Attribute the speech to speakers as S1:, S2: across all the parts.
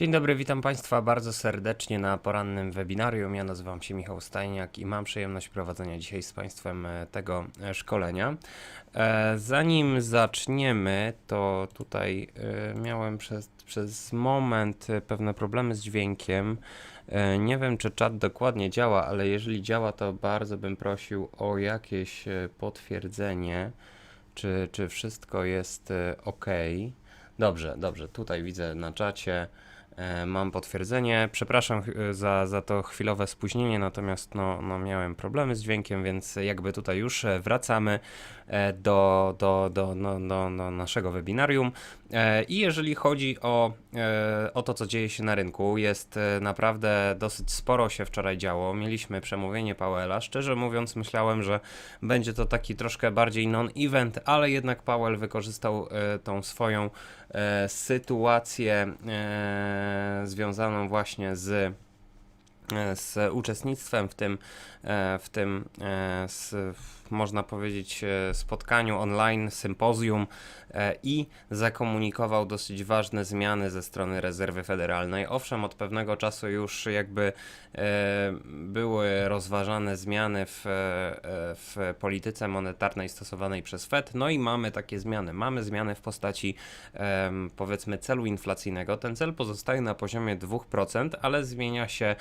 S1: Dzień dobry, witam Państwa bardzo serdecznie na porannym webinarium. Ja nazywam się Michał Stajniak i mam przyjemność prowadzenia dzisiaj z Państwem e, tego e, szkolenia. E, Zanim zaczniemy, to tutaj miałem przez, przez moment pewne problemy z dźwiękiem. Nie wiem, czy czat dokładnie działa, ale jeżeli działa, to bardzo bym prosił o jakieś potwierdzenie, czy, czy wszystko jest ok. Dobrze, dobrze. Tutaj widzę na czacie. E, Mam potwierdzenie. Przepraszam ch- za, za to chwilowe spóźnienie, natomiast no, no miałem problemy z dźwiękiem, więc jakby tutaj już e, wracamy e, do, do, do, no, do, do naszego webinarium. E, I jeżeli chodzi o, e, o to, co dzieje się na rynku, jest e, naprawdę dosyć sporo się wczoraj działo. Mieliśmy przemówienie Powella. Szczerze mówiąc, myślałem, że będzie to taki troszkę bardziej non-event, ale jednak Powell wykorzystał e, tą swoją e, sytuację e, związaną właśnie z e, z uczestnictwem w tym, e, w tym e, s- w- można powiedzieć, e, spotkaniu online, sympozjum e, i zakomunikował dosyć ważne zmiany ze strony rezerwy federalnej. Owszem, od pewnego czasu już jakby e, były rozważane zmiany w, w polityce monetarnej stosowanej przez Fed, no i mamy takie zmiany. Mamy zmiany w postaci powiedzmy celu inflacyjnego. Ten cel pozostaje na poziomie 2%, ale zmienia się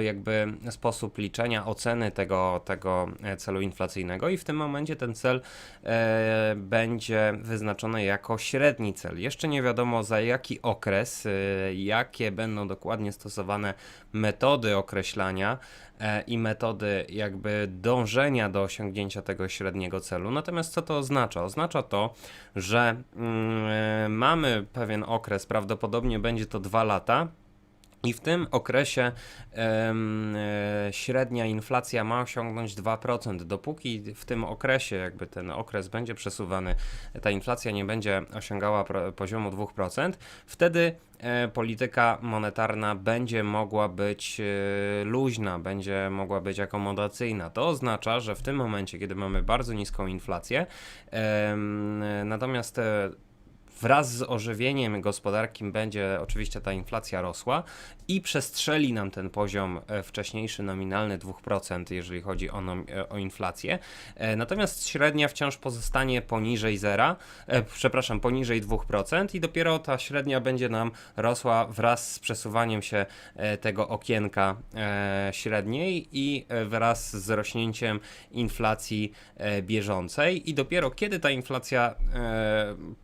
S1: jakby sposób liczenia, oceny tego, tego celu inflacyjnego i w tym momencie ten cel e, będzie wyznaczony jako średni cel. Jeszcze nie wiadomo za jaki okres, e, jakie będą dokładnie stosowane metody określania e, i metody jakby dążenia do osiągnięcia tego średniego celu. Natomiast co to oznacza? Oznacza to, że mm, e, mamy pewien okres, prawdopodobnie będzie to dwa lata, i w tym okresie e, średnia inflacja ma osiągnąć 2%. Dopóki w tym okresie, jakby ten okres będzie przesuwany, ta inflacja nie będzie osiągała poziomu 2%, wtedy e, polityka monetarna będzie mogła być e, luźna, będzie mogła być akomodacyjna. To oznacza, że w tym momencie, kiedy mamy bardzo niską inflację, natomiast wraz z ożywieniem gospodarki będzie oczywiście ta inflacja rosła i przestrzeli nam ten poziom e, wcześniejszy nominalny 2%, jeżeli chodzi o, e, o inflację. E, Natomiast średnia wciąż pozostanie poniżej zera, przepraszam, poniżej 2% i dopiero ta średnia będzie nam rosła wraz z przesuwaniem się tego okienka średniej i wraz z rośnięciem inflacji bieżącej i dopiero kiedy ta inflacja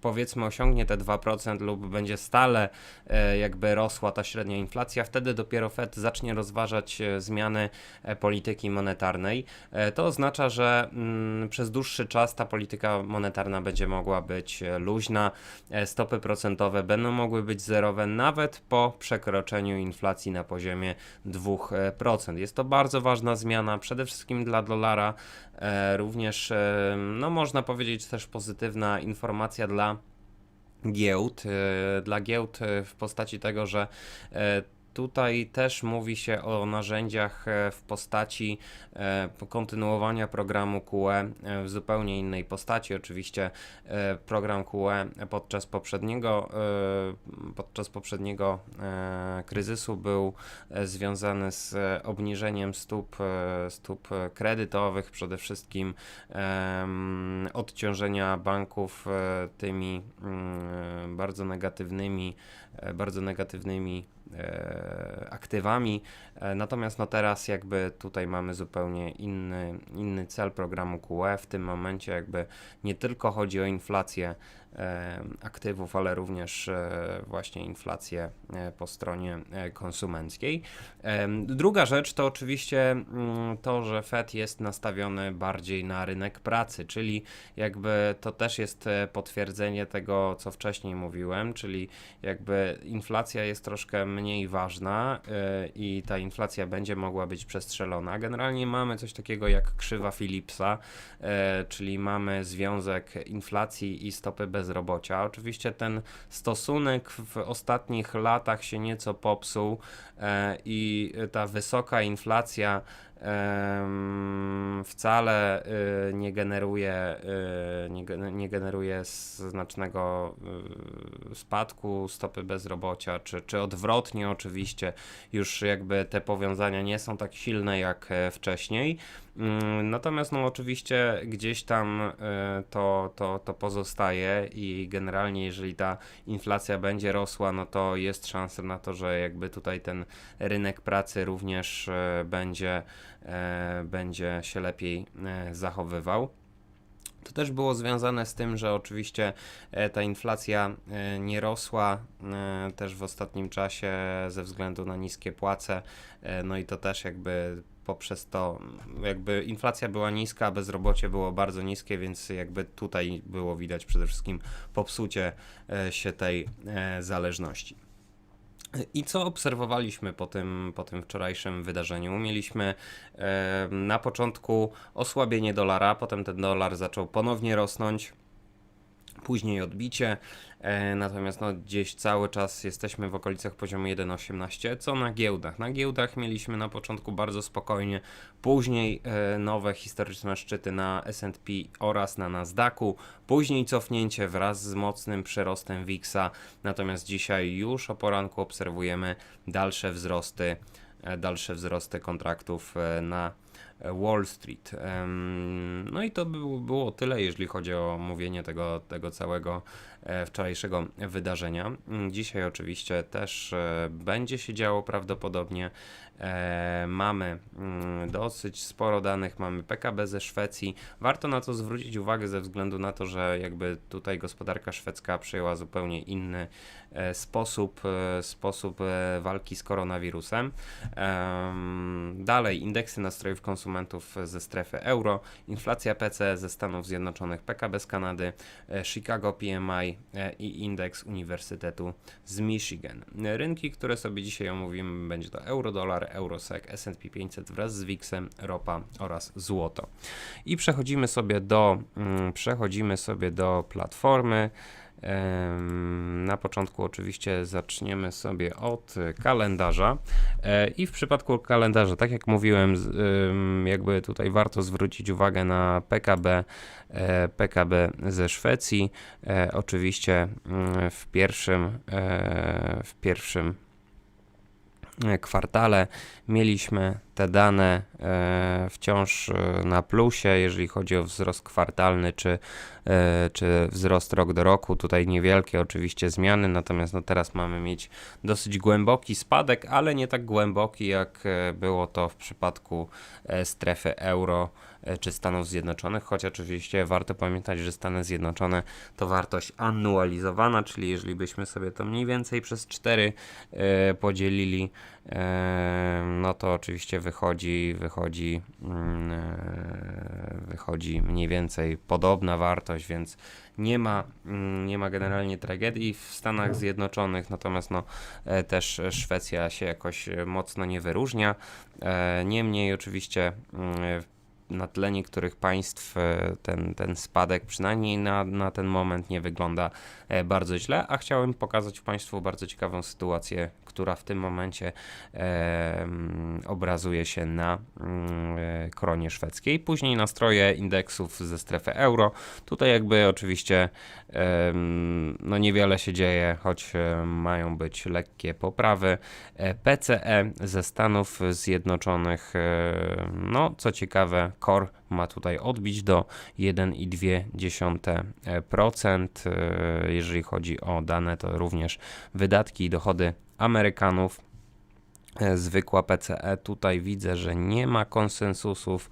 S1: powiedzmy osiągnie te 2% lub będzie stale jakby rosła ta średnia inflacja, wtedy dopiero Fed zacznie rozważać e, zmiany e, polityki monetarnej. E, To oznacza, że mm, przez dłuższy czas ta polityka monetarna będzie mogła być luźna, stopy procentowe będą mogły być zerowe nawet po przekroczeniu inflacji na poziomie 2%. Jest to bardzo ważna zmiana, przede wszystkim dla dolara, również no można powiedzieć też pozytywna informacja dla giełd, dla giełd w postaci tego, że Tutaj też mówi się o narzędziach e, w postaci e, kontynuowania programu QE e, w zupełnie innej postaci. Oczywiście program QE podczas poprzedniego, podczas poprzedniego kryzysu był związany z obniżeniem stóp, stóp kredytowych, przede wszystkim odciążenia banków tymi mm, bardzo negatywnymi, bardzo negatywnymi aktywami. E, Natomiast no teraz jakby tutaj mamy zupełnie inny, inny cel programu QE. W tym momencie jakby nie tylko chodzi o inflację e, aktywów, ale również e, właśnie inflację e, po stronie e, konsumenckiej. Druga rzecz to oczywiście mm, to, że Fed jest nastawiony bardziej na rynek pracy, czyli jakby to też jest potwierdzenie tego, co wcześniej mówiłem, czyli jakby inflacja jest troszkę mniej ważna i ta inflacja będzie mogła być przestrzelona. Generalnie mamy coś takiego jak krzywa Philipsa, czyli mamy związek inflacji i stopy bezrobocia. Oczywiście ten stosunek w ostatnich latach się nieco popsuł e, i ta wysoka inflacja wcale y, nie generuje, y, nie generuje znacznego y, spadku stopy bezrobocia, czy, czy odwrotnie oczywiście, już jakby te powiązania nie są tak silne jak e, wcześniej. Mm, Natomiast no oczywiście gdzieś tam y, to, to, to pozostaje i generalnie jeżeli ta inflacja będzie rosła, no to jest szansa na to, że jakby tutaj ten rynek pracy również e, będzie, e, będzie się lepiej e, zachowywał. To też było związane z tym, że oczywiście e, ta inflacja e, nie rosła e, też w ostatnim czasie ze względu na niskie płace. E, No i to też jakby poprzez to, jakby inflacja była niska, bezrobocie było bardzo niskie, więc jakby tutaj było widać przede wszystkim popsucie e, się tej e, zależności. I co obserwowaliśmy po tym, po tym wczorajszym wydarzeniu? Mieliśmy e, na początku osłabienie dolara, potem ten dolar zaczął ponownie rosnąć, później odbicie, e, natomiast no, gdzieś cały czas jesteśmy w okolicach poziomu 1,18. Co na giełdach? Na giełdach mieliśmy na początku bardzo spokojnie, później e, nowe historyczne szczyty na S&P oraz na Nasdaqu, później cofnięcie wraz z mocnym przyrostem WIX-a, natomiast dzisiaj już o poranku obserwujemy dalsze wzrosty, e, dalsze wzrosty kontraktów na Wall Street. No i to było, tyle, jeżeli chodzi o mówienie tego, tego całego e, wczorajszego wydarzenia. Dzisiaj oczywiście też e, będzie się działo prawdopodobnie. E, Mamy mm, dosyć sporo danych, mamy PKB ze Szwecji. Warto na to zwrócić uwagę ze względu na to, że jakby tutaj gospodarka szwedzka przyjęła zupełnie inny sposób, sposób walki z koronawirusem. Em, Dalej, indeksy nastrojów konsumentów ze strefy euro, inflacja PC ze Stanów Zjednoczonych, PKB z Kanady, e, Chicago PMI e, i indeks Uniwersytetu z Michigan. Rynki, które sobie dzisiaj omówimy, będzie to euro-dolar, eurosek, S&P 500 wraz z WIX-em, ropa oraz złoto. I przechodzimy sobie do, mm, przechodzimy sobie do platformy. Na początku oczywiście zaczniemy sobie od kalendarza. E, I w przypadku kalendarza, tak jak mówiłem, jakby tutaj warto zwrócić uwagę na PKB, e, PKB ze Szwecji. E, Oczywiście mm, w pierwszym, w pierwszym kwartale mieliśmy te dane e, wciąż e, na plusie, jeżeli chodzi o wzrost kwartalny czy, e, czy wzrost rok do roku. Tutaj niewielkie oczywiście zmiany, natomiast no teraz mamy mieć dosyć głęboki spadek, ale nie tak głęboki jak e, było to w przypadku e, strefy euro e, czy Stanów Zjednoczonych, choć oczywiście warto pamiętać, że Stany Zjednoczone to wartość annualizowana, czyli jeżeli byśmy sobie to mniej więcej przez 4 e, podzielili, e, no to oczywiście wychodzi, wychodzi, mm, e, wychodzi mniej więcej podobna wartość, więc nie ma, mm, nie ma generalnie tragedii w Stanach Zjednoczonych, natomiast no, e, też Szwecja się jakoś e, mocno nie wyróżnia. E, Niemniej oczywiście mm, na tle niektórych państw e, ten, ten spadek przynajmniej na, na ten moment nie wygląda e, bardzo źle, a chciałem pokazać Państwu bardzo ciekawą sytuację, która w tym momencie e, obrazuje się na mm, e, koronie szwedzkiej. Później nastroje indeksów ze strefy euro. Tutaj jakby oczywiście em, no niewiele się dzieje, choć e, mają być lekkie poprawy. E, PCE ze Stanów Zjednoczonych, e, no co ciekawe, Core ma tutaj odbić do 1,2%. E, Jeżeli chodzi o dane, to również wydatki i dochody Amerykanów. E, Zwykła PCE, tutaj widzę, że nie ma konsensusów,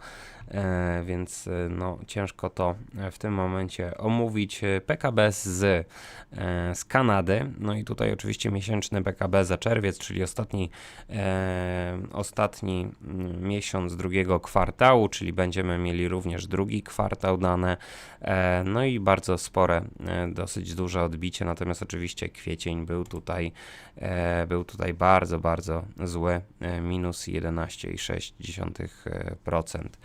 S1: więc e, no, ciężko to e, w tym momencie omówić. E, PKB z, e, z Kanady, no i tutaj oczywiście miesięczny PKB za czerwiec, czyli ostatni, e, ostatni mm, miesiąc drugiego kwartału, czyli będziemy mieli również drugi kwartał dane, e, no i bardzo spore, e, dosyć duże odbicie, natomiast oczywiście kwiecień był tutaj, e, był tutaj bardzo, bardzo zły, e, minus 11,6%.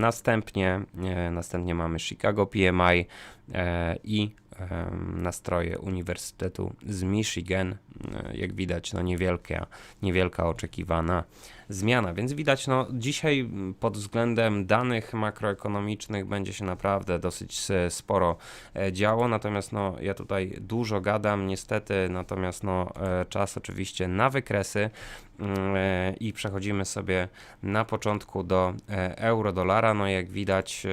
S1: Następnie, e, następnie mamy Chicago PMI e, i em, nastroje Uniwersytetu z Michigan. E, Jak widać, no niewielka, niewielka oczekiwana zmiana. Więc widać, no dzisiaj mm, pod względem danych makroekonomicznych będzie się naprawdę dosyć s- sporo e, działo, natomiast no ja tutaj dużo gadam niestety, natomiast no e, czas oczywiście na wykresy. Mm, e, i przechodzimy sobie na początku do e, euro-dolara, no jak widać e,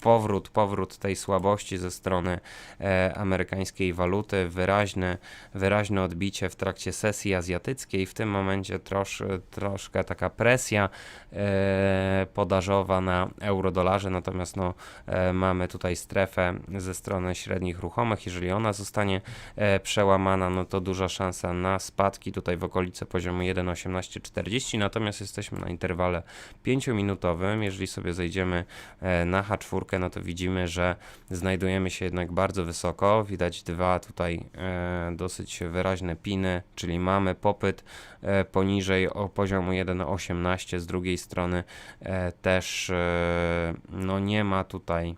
S1: powrót, powrót tej słabości ze strony e, amerykańskiej waluty, wyraźne, wyraźne odbicie w trakcie sesji azjatyckiej, w tym momencie trosz, troszkę taka presja e, podażowa na euro-dolarze, natomiast no, e, mamy tutaj strefę ze strony średnich ruchomych, jeżeli ona zostanie e, przełamana, no to duża szansa na spadki. Tutaj w okolice poziomu 1,1840, natomiast jesteśmy na interwale 5-minutowym, jeżeli sobie zejdziemy na H4, no to widzimy, że znajdujemy się jednak bardzo wysoko, widać dwa tutaj dosyć wyraźne piny, czyli mamy popyt poniżej o poziomu 1,18, z drugiej strony e, też e, no nie ma tutaj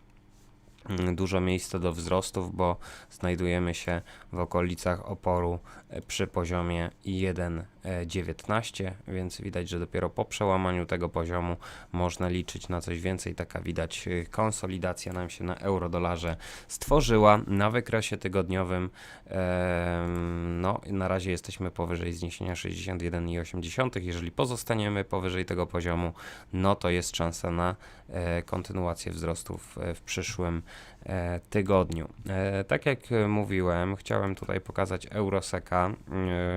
S1: mm, dużo miejsca do wzrostów, bo znajdujemy się w okolicach oporu przy poziomie 1,19, więc widać, że dopiero po przełamaniu tego poziomu można liczyć na coś więcej. Taka widać e, konsolidacja nam się na euro-dolarze stworzyła na wykresie tygodniowym. No, na razie jesteśmy powyżej zniesienia 61,8. Jeżeli pozostaniemy powyżej tego poziomu, no to jest szansa na e, kontynuację wzrostów e, w przyszłym e, tygodniu. E, tak jak e, mówiłem, chciałem tutaj pokazać Euroseka.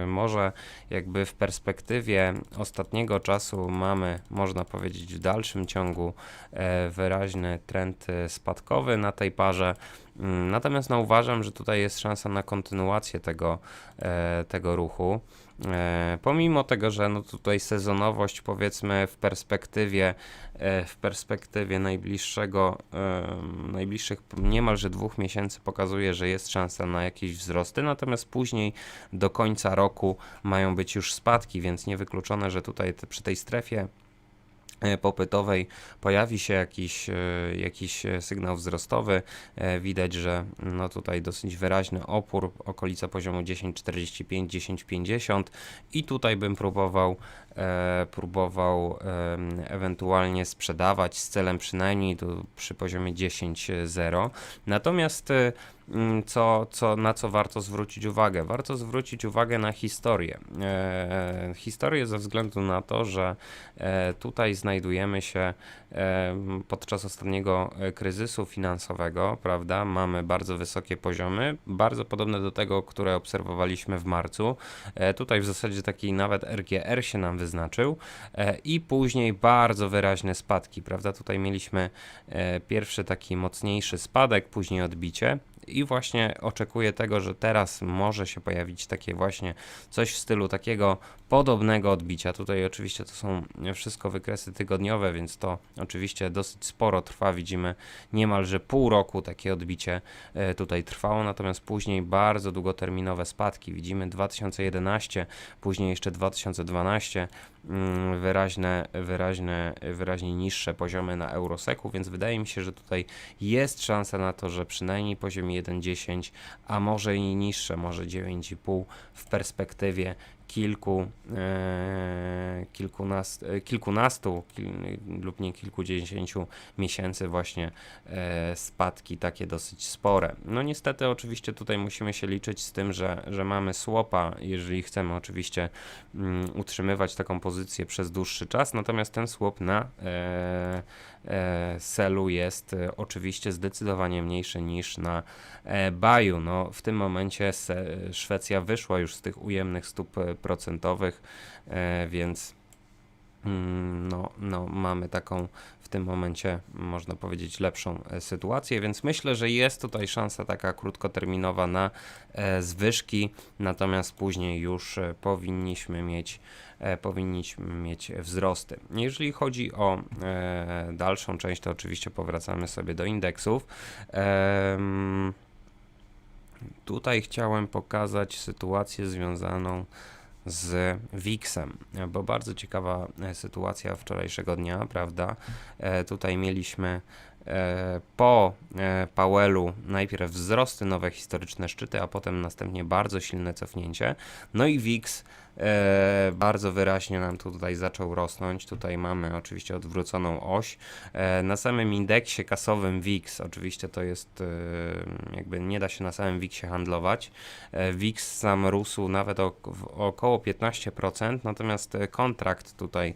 S1: E, może jakby w perspektywie ostatniego czasu mamy, można powiedzieć, w dalszym ciągu e, wyraźny trend e, spadkowy na tej parze. Mm, Natomiast no, uważam, że tutaj jest szansa na kontynuację tego, e, tego ruchu. E, pomimo tego, że no tutaj sezonowość powiedzmy w perspektywie, e, w perspektywie najbliższego, najbliższych niemalże dwóch miesięcy pokazuje, że jest szansa na jakieś wzrosty, natomiast później do końca roku mają być już spadki, więc niewykluczone, że tutaj przy tej strefie popytowej pojawi się jakiś, e, jakiś e, sygnał wzrostowy. E, Widać, że no tutaj dosyć wyraźny opór, okolica poziomu 10,45, 10,50 i tutaj bym próbował, e, próbował em, ewentualnie sprzedawać z celem przynajmniej tu przy poziomie 10,0. Natomiast e, mm, co, co, na co warto zwrócić uwagę? Warto zwrócić uwagę na historię. E, historię ze względu na to, że e, tutaj znajdujemy się e, podczas ostatniego e, kryzysu finansowego, prawda? Mamy bardzo wysokie poziomy, bardzo podobne do tego, które obserwowaliśmy w marcu. E, tutaj w zasadzie taki nawet RGR się nam wyznaczył e, i później bardzo wyraźne spadki, prawda? Tutaj mieliśmy e, pierwszy taki mocniejszy spadek, później odbicie. I właśnie oczekuję tego, że teraz może się pojawić takie właśnie coś w stylu takiego podobnego odbicia. Tutaj oczywiście to są wszystko wykresy tygodniowe, więc to oczywiście dosyć sporo trwa. Widzimy niemalże pół roku takie odbicie e, tutaj trwało, natomiast później bardzo długoterminowe spadki. Widzimy 2011, później jeszcze 2012, mm, wyraźne, wyraźne, wyraźnie niższe poziomy na Euroseku, więc wydaje mi się, że tutaj jest szansa na to, że przynajmniej poziom 1,10, a może i niższe, może 9,5 w perspektywie kilku, e, kilkunast, e, kilkunastu kil, lub nie kilkudziesięciu miesięcy właśnie e, spadki takie dosyć spore. No niestety oczywiście tutaj musimy się liczyć z tym, że, że mamy słopa, jeżeli chcemy oczywiście mm, utrzymywać taką pozycję przez dłuższy czas, natomiast ten słop na selu jest e, oczywiście zdecydowanie mniejszy niż na e, baju. No, w tym momencie Szwecja wyszła już z tych ujemnych stóp e, procentowych, e, więc mm, no, no, mamy taką w tym momencie, można powiedzieć, lepszą e, sytuację, więc myślę, że jest tutaj szansa taka krótkoterminowa na e, zwyżki, natomiast później już e, powinniśmy mieć powinniśmy mieć wzrosty. Jeżeli chodzi o dalszą część, to oczywiście powracamy sobie do indeksów. Tutaj chciałem pokazać sytuację związaną z WIX-em, bo bardzo ciekawa e, sytuacja wczorajszego dnia, prawda? E, tutaj mieliśmy E, Po Powellu najpierw wzrosty, nowe historyczne szczyty, a potem następnie bardzo silne cofnięcie. No i VIX e, bardzo wyraźnie nam tu tutaj zaczął rosnąć. Tutaj mamy oczywiście odwróconą oś. E, Na samym indeksie kasowym VIX, oczywiście to jest e, jakby nie da się na samym VIXie handlować. E, VIX sam rósł nawet o, około 15%, natomiast e, kontrakt tutaj e,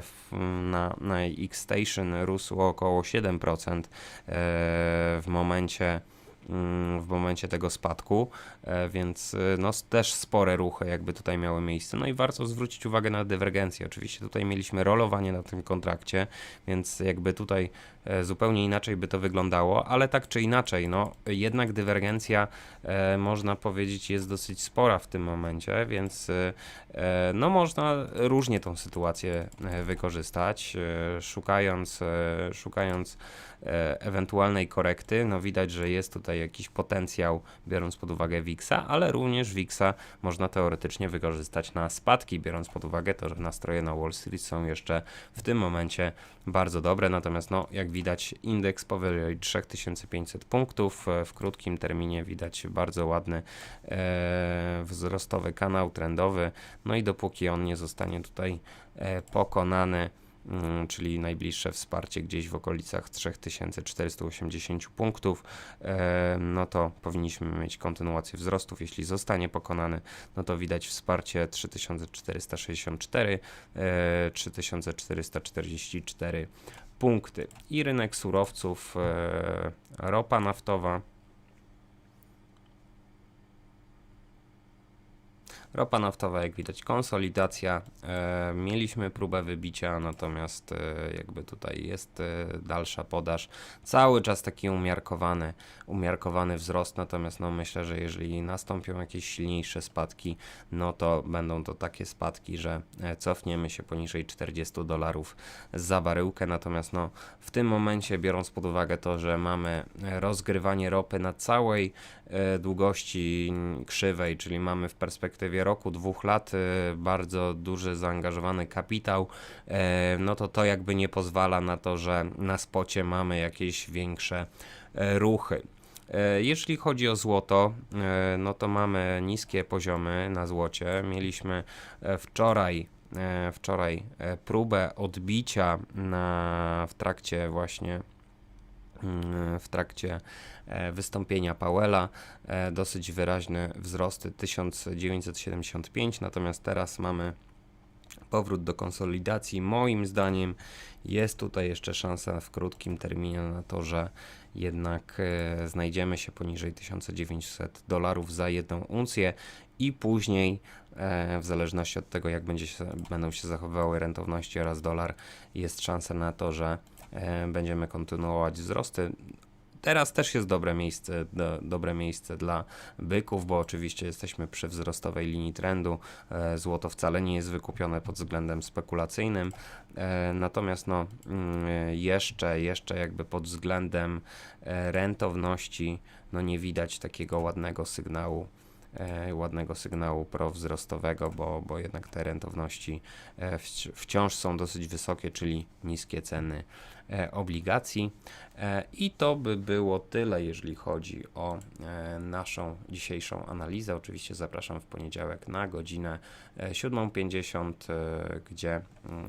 S1: w, na, na X-Station rósł około 7% e, w momencie w momencie tego spadku, e, więc e, no, też spore ruchy jakby tutaj miały miejsce. No i warto zwrócić uwagę na dywergencję. Oczywiście tutaj mieliśmy rolowanie na tym kontrakcie, więc jakby tutaj zupełnie inaczej by to wyglądało, ale tak czy inaczej, no jednak dywergencja e, można powiedzieć jest dosyć spora w tym momencie, więc e, e, no można różnie tą sytuację e, wykorzystać, e, szukając, e, szukając e, ewentualnej korekty, no widać, że jest tutaj jakiś potencjał, biorąc pod uwagę WIX-a, ale również WIX-a można teoretycznie wykorzystać na spadki, biorąc pod uwagę to, że nastroje na Wall Street są jeszcze w tym momencie bardzo dobre, natomiast no, jak widać indeks powyżej 3500 punktów, e, w krótkim terminie widać bardzo ładny e, wzrostowy kanał trendowy, no i dopóki on nie zostanie tutaj e, pokonany, mm, czyli najbliższe wsparcie gdzieś w okolicach 3480 punktów, no to powinniśmy mieć kontynuację wzrostów. Jeśli zostanie pokonany, no to widać wsparcie 3464, e, 3444 punkty. I rynek surowców, e, ropa naftowa. Ropa naftowa, jak widać, konsolidacja. E, mieliśmy próbę wybicia, natomiast e, jakby tutaj jest e, dalsza podaż. Cały czas taki umiarkowany, umiarkowany wzrost, natomiast no myślę, że jeżeli nastąpią jakieś silniejsze spadki, no to będą to takie spadki, że cofniemy się poniżej 40 dolarów za baryłkę. Natomiast no w tym momencie, biorąc pod uwagę to, że mamy rozgrywanie ropy na całej długości krzywej, czyli mamy w perspektywie roku, dwóch lat e, bardzo duży zaangażowany kapitał, e, no to to jakby nie pozwala na to, że na spocie mamy jakieś większe e, ruchy. Jeśli chodzi o złoto, no to mamy niskie poziomy na złocie. Mieliśmy e, wczoraj, e, wczoraj e, próbę odbicia na, w trakcie właśnie w trakcie e, wystąpienia Powella e, dosyć wyraźne wzrosty 1975, natomiast teraz mamy powrót do konsolidacji. Moim zdaniem jest tutaj jeszcze szansa w krótkim terminie na to, że jednak e, znajdziemy się poniżej 1900 dolarów za jedną uncję i później w zależności od tego jak będzie się, będą się zachowywały rentowności oraz dolar jest szansa na to, że będziemy kontynuować wzrosty. Teraz też jest dobre miejsce, do, dobre miejsce dla byków, bo oczywiście jesteśmy przy wzrostowej linii trendu. E, złoto wcale nie jest wykupione pod względem spekulacyjnym. E, natomiast no, mm, jeszcze, jeszcze jakby pod względem e, rentowności no nie widać takiego ładnego sygnału e, ładnego sygnału prowzrostowego, bo, bo jednak te rentowności e, wci- wciąż są dosyć wysokie, czyli niskie ceny e, obligacji. E, I to by było tyle, jeżeli chodzi o e, naszą dzisiejszą analizę. Oczywiście zapraszam w poniedziałek na godzinę e, 7.50, e, gdzie mm,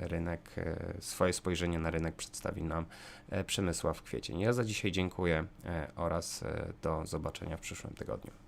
S1: rynek, e, swoje spojrzenie na rynek przedstawi nam e, Przemysław Kwiecień. Ja za dzisiaj dziękuję e, oraz e, do zobaczenia w przyszłym tygodniu.